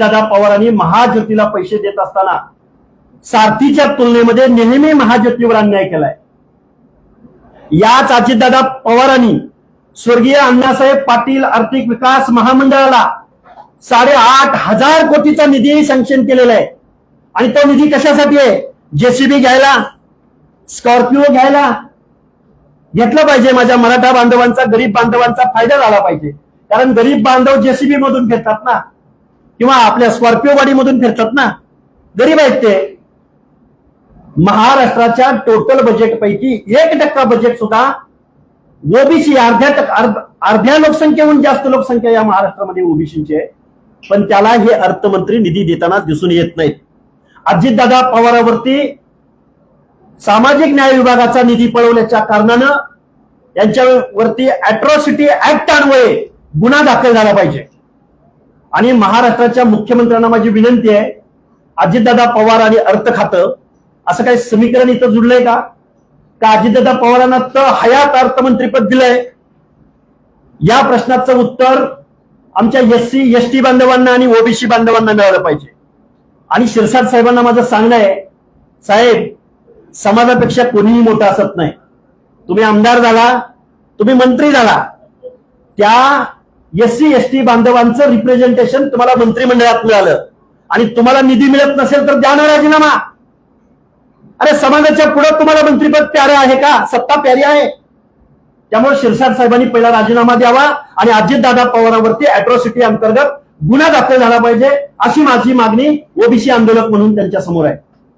अजितदादा पवारांनी महाज्योतीला पैसे देत असताना सारथीच्या तुलनेमध्ये नेहमी महाज्योतीवर अन्याय केलाय. याच अजितदादा पवारांनी स्वर्गीय अण्णासाहेब पाटील आर्थिक विकास महामंडळाला साडेआठ हजार कोटीचा निधी सँक्शन केलेला आहे. आणि तो निधी कशासाठी आहे? जेसीबी घ्यायला स्कॉर्पिओ घ्यायला. घेतलं पाहिजे माझ्या मराठा बांधवांचा गरीब बांधवांचा फायदा झाला पाहिजे. कारण गरीब बांधव जेसीबी मधून घेतात ना. किंवा आपल्या स्कॉर्पिओ गाडीमधून फिरतात ना गरीब आहेत ते. महाराष्ट्राच्या टोटल बजेट पैकी एक टक्का बजेट सुद्धा ओबीसी अर्ध्या अर्ध्या लोकसंख्येहून जास्त लोकसंख्या या महाराष्ट्रामध्ये ओबीसीची आहे. पण त्याला हे अर्थमंत्री निधी देताना दिसून येत नाहीत. अजितदादा पवारावरती सामाजिक न्याय विभागाचा निधी पळवल्याच्या कारणानं यांच्यावरती अॅट्रॉसिटी ऍक्ट अन्वये गुन्हा दाखल झाला पाहिजे. आणि महाराष्ट्राच्या मुख्यमंत्र्यांना माझी विनंती आहे अजितदादा पवार आणि अर्थ खातं असं काही समीकरण इथं जुडलंय का? का अजितदादा पवारांना तर हयात अर्थमंत्रीपद दिलंय? या प्रश्नाचं उत्तर आमच्या एस सी एस टी बांधवांना आणि ओबीसी बांधवांना मिळालं पाहिजे. आणि शिरसाट साहेबांना माझं सांगणं आहे साहेब समाजापेक्षा कोणीही मोठं असत नाही. तुम्ही आमदार झाला तुम्ही मंत्री झाला त्या एस सी एस टी बांधवांचं रिप्रेझेंटेशन तुम्हाला मंत्रिमंडळात मिळालं. आणि तुम्हाला निधी मिळत नसेल तर द्या ना राजीनामा. अरे समाजाच्या पुढे तुम्हाला मंत्रीपद प्यारे आहे का? सत्ता प्यारी आहे. त्यामुळे शिरसाट साहेबांनी पहिला राजीनामा द्यावा आणि अजितदादा पवारावरती अॅट्रॉसिटी अंतर्गत गुन्हा दाखल झाला पाहिजे अशी माझी मागणी ओबीसी आंदोलक म्हणून त्यांच्यासमोर आहे.